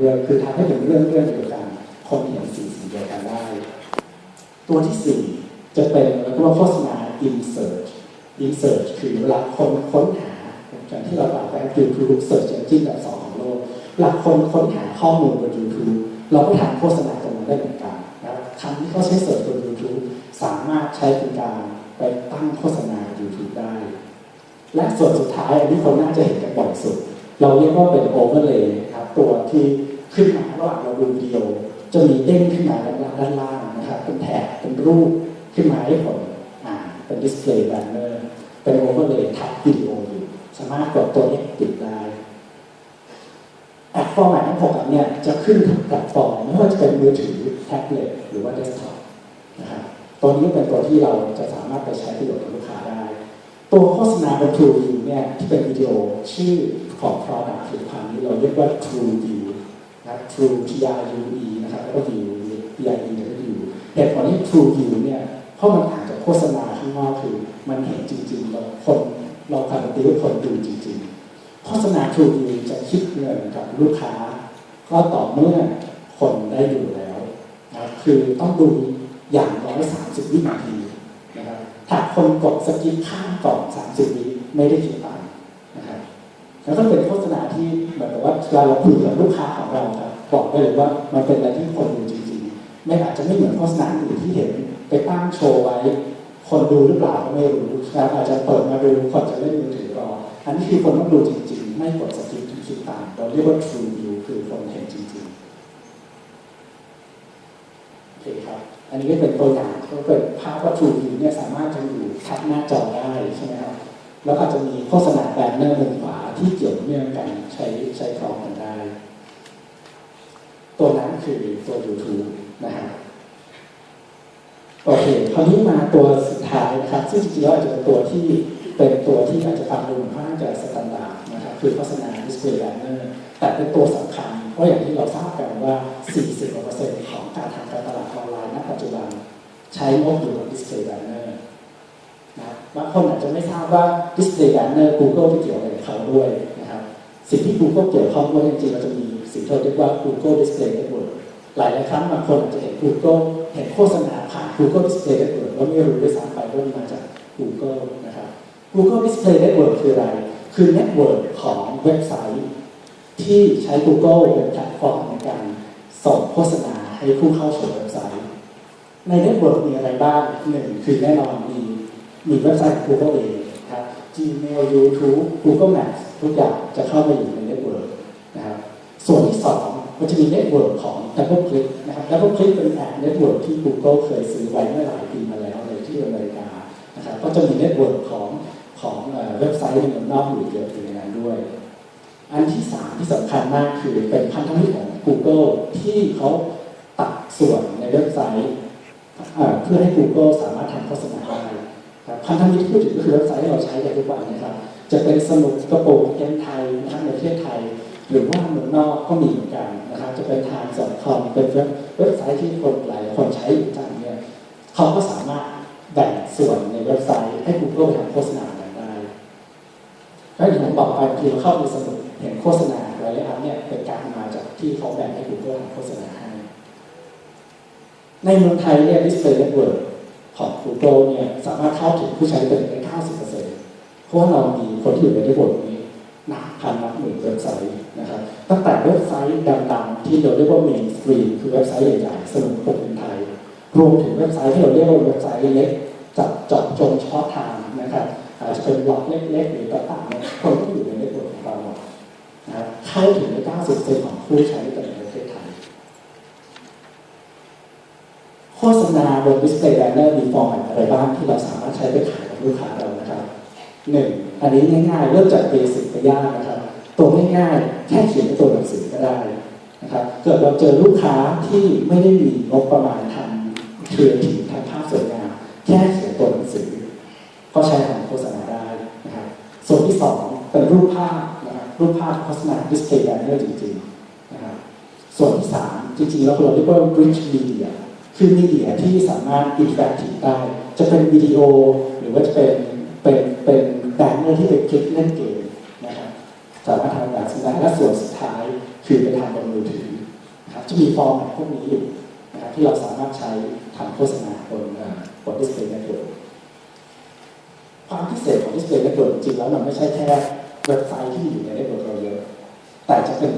เรื่องคือทำให้เป็นเรื่องเรื่องเดียวกันคนเห็นสิ่งสิ่งเดียวกันได้ ตัวที่สี่จะเป็นแล้วก็ว่าโฆษณา insert insert คือเวลาคนค้นหาอย่างที่เรากล่าวไป YouTube search engine แบบสองของโลกเวลาคนค้นหาข้อมูลบน YouTube เราก็ทำโฆษณาตรงนั้นได้เหมือนกันนะครับคำที่เขาใช้เสิร์ชบน YouTube สามารถใช้เป็นการไปตั้งโฆษณา YouTube ได้ และส่วนสุดท้ายอันนี้คนน่าจะเห็นกันบ่อยสุด เราเรียกว่าเป็น overlay ครับตัว ที่ขึ้นมาระหว่างเราดูวิดีโอจะมีเด้งขึ้นมาด้านล่างนะครับเป็นแถบเป็นรูปขึ้นมาให้ผมอ่านเป็น display banner เป็น overlay ทับวิดีโออยู่สามารถกดตัวนี้ติดได้แอปฟอร์แมตทั้งหกอันเนี่ยจะขึ้นทุกแพลตฟอร์มไม่ว่าจะเป็นมือถือแท็บเล็ตหรือว่าเดสก์ท็อปนะครับตัวนี้เป็นตัวที่เราจะสามารถไปใช้ประโยชน์กับลูกค้าได้ ตัวโฆษณาบน True View เนี่ยที่เป็นวิดีโอชื่อของ product ผลิตภัณฑ์นี้เราเรียกว่า True View นะครับ True T R U E นะครับแล้วก็ View V I E แล้วก็ View เหตุผลที่ True View เนี่ยเพราะมันต่างจากโฆษณาข้างนอกคือมันเห็นจริงๆเราคนเราการันตีว่าคนดูจริงๆ โฆษณา True View จะคิดเงินกับลูกค้า ก็ต่อเมื่อคนได้ดูแล้วนะคือต้องดูอย่างน้อย30วินาที ถ้าคนกดสกิปข้ามก่อน30วิไม่ได้คิดตังค์นะครับแล้วก็เป็นโฆษณาที่เหมือนกับว่าเวลาเราคุยกับลูกค้าของเราครับบอกได้เลยว่ามันเป็นอะไรที่คนดูจริงๆ ไม่อาจจะไม่เหมือนโฆษณาอื่นที่เห็นไปตั้งโชว์ไว้ คนดูหรือเปล่าก็ไม่รู้นะครับอาจจะเปิดมาดูคนจะเล่นมือถือรออันนี้คือคนต้องดูจริงๆ ไม่กดสกิปคิดตามเราเรียกว่า true view คือคนเห็นจริงๆโอเคครับ อันนี้ก็เป็นตัวอย่าง เป็นภาพว่า True View เนี่ยสามารถจะอยู่ทับหน้าจอได้ใช่ไหมครับแล้วก็จะมีโฆษณาแบนเนอร์บนขวาที่เกี่ยวเนื่องกันใช้ใช้คล้องกันได้ ตัวนั้นคือตัว YouTube นะฮะโอเคคราวนี้มาตัวสุดท้ายนะครับ ซึ่งจริงๆแล้วอาจจะเป็นตัวที่เป็นตัวที่อาจจะฟังดูเหมือนค่อนข้างจะสแตนดาร์ดนะครับคือโฆษณา display banner แต่เป็นตัวสำคัญ เพราะอย่างที่เราทราบกันว่า 40%ของการ ใช้งบอยู่กับ display banner นะบางคนอาจจะไม่ทราบว่า display banner Google ไปเกี่ยวอะไรกับเขาด้วยนะครับสิ่งที่ Google เกี่ยวข้องด้วยจริงๆเราจะมีสิ่งที่เราเรียกว่า Google Display Network หลายหลายครั้งบางคนอาจจะเห็น Google เห็นโฆษณาผ่าน Google Display Network แล้วไม่รู้ด้วยซ้ำไปว่ามันมาจาก Google นะครับ Google Display Network คืออะไร คือ network ของเว็บไซต์ ที่ใช้ Google เป็นแพลตฟอร์มในการส่งโฆษณาให้ผู้เข้าชมเว็บไซต์ ในเน็ตเวิร์กมีอะไรบ้างหนึ่งคือแน่นอนมีมีเว็บไซต์ของ Google เองครับ Gmail YouTube Google Maps ทุกอย่างจะเข้ามาอยู่ในเน็ตเวิร์กนะครับส่วนที่สองมันจะมีเน็ตเวิร์กของ DoubleClick นะครับ DoubleClick เป็นแอปเน็ตเวิร์กที่ Google เคยซื้อไว้เมื่อหลายปีมาแล้วเลยที่อเมริกานะครับก็จะมีเน็ตเวิร์กของของเอ่อเว็บไซต์ในเมืองนอกอยู่เยอะอยู่ในนั้นด้วย อันที่สามที่สำคัญมากคือเป็นพันธมิตรของ Google ที่เขาตัดส่วนในเว็บไซต์ เพื่อให้ Google สามารถทำโฆษณาได้ครับพันธมิตรที่พูดถึงก็คือเว็บไซต์ที่เราใช้กันทุกวันนะครับ จะเป็นสมุดกระโปรงเกมไทยนะครับในประเทศไทย หรือว่าเมืองนอกก็มีเหมือนกันนะครับจะเป็นทางสอนคอมเป็นเว็บเว็บไซต์ที่คนหลายคนใช้อยู่จังเนี่ยเขาก็สามารถแบ่งส่วนในเว็บไซต์ให้ Google ไปทำโฆษณาได้แล้วอย่างผมบอกไปบางทีเราเข้าไปสมุดเห็นโฆษณาหลายๆอันเนี่ยเป็นการมาจากที่เขาแบ่งให้ Google ทำโฆษณาให้ ในเมืองไทยเนี่ย Display Network ของ Google เนี่ยสามารถเข้าถึงผู้ใช้เป็นได้90%เพราะว่าเรามีคนที่อยู่ในระบบนี้นับพันนับหมื่นเว็บไซต์นะครับตั้งแต่เว็บไซต์ดังๆ ที่เราเรียกว่า mainstream คือเว็บไซต์ใหญ่ๆสมุดปกเป็นไทย รวมถึงเว็บไซต์ที่เราเรียกว่าเว็บไซต์เล็กจับจาะจงเฉพาะทางนะครับอาจจะเป็นบล็อกเล็กๆ หรือต่างๆเนี่ยคนที่อยู่ในเน็ตเวิร์กของเราหมดนะครับเข้าถึงใน90%ของผู้ใช้ในประเทศไทย โฆ ษณาบน display banner มีฟอร์มอะไรบ้างที่เราสามารถใช้ไปขายกับลูกค้าเรานะครับหนึ่งอันนี้ง่ายๆเริ่มจากเบสิกไปยากนะครับ ตัวง่ายๆแค่เขียนเป็นตัวหนังสือก็ได้นะครับเกิดเราเจอลูกค้าที่ไม่ได้มีงบประมาณทำครีเอทีฟทำภาพสวยงามแค่เขียนตัวหนังสือ ก็ใช้ทำโฆษณาได้นะครับส่วนที่สองเป็นรูปภาพนะครับรูปภาพโฆษณา display banner จริงๆนะครับส่วนที่สามจริงๆแล้วเราเรียกว่า rich media คือมีเดียที่สามารถอินแฟกทีได้ จะเป็นวิดีโอหรือว่าจะเป็นเป็นเป็นแบนเนอร์ที่เป็นคลิปเล่นเกมนะครับสามารถทำแบบนี้ได้และส่วนสุดท้ายคือไปทำบนมือถือครับจะมีฟอร์มพวกนี้อยู่นะครับที่เราสามารถใช้ทำโฆษณาบนบนดิสเพย์เน็ตเวิร์ความพิเศษของดิสเพย์เน็ตเวิร์จริงแล้วมันไม่ใช่แค่เว็บไซต์ที่อยู่ในเน็บเราเยอะแต่จะเป็น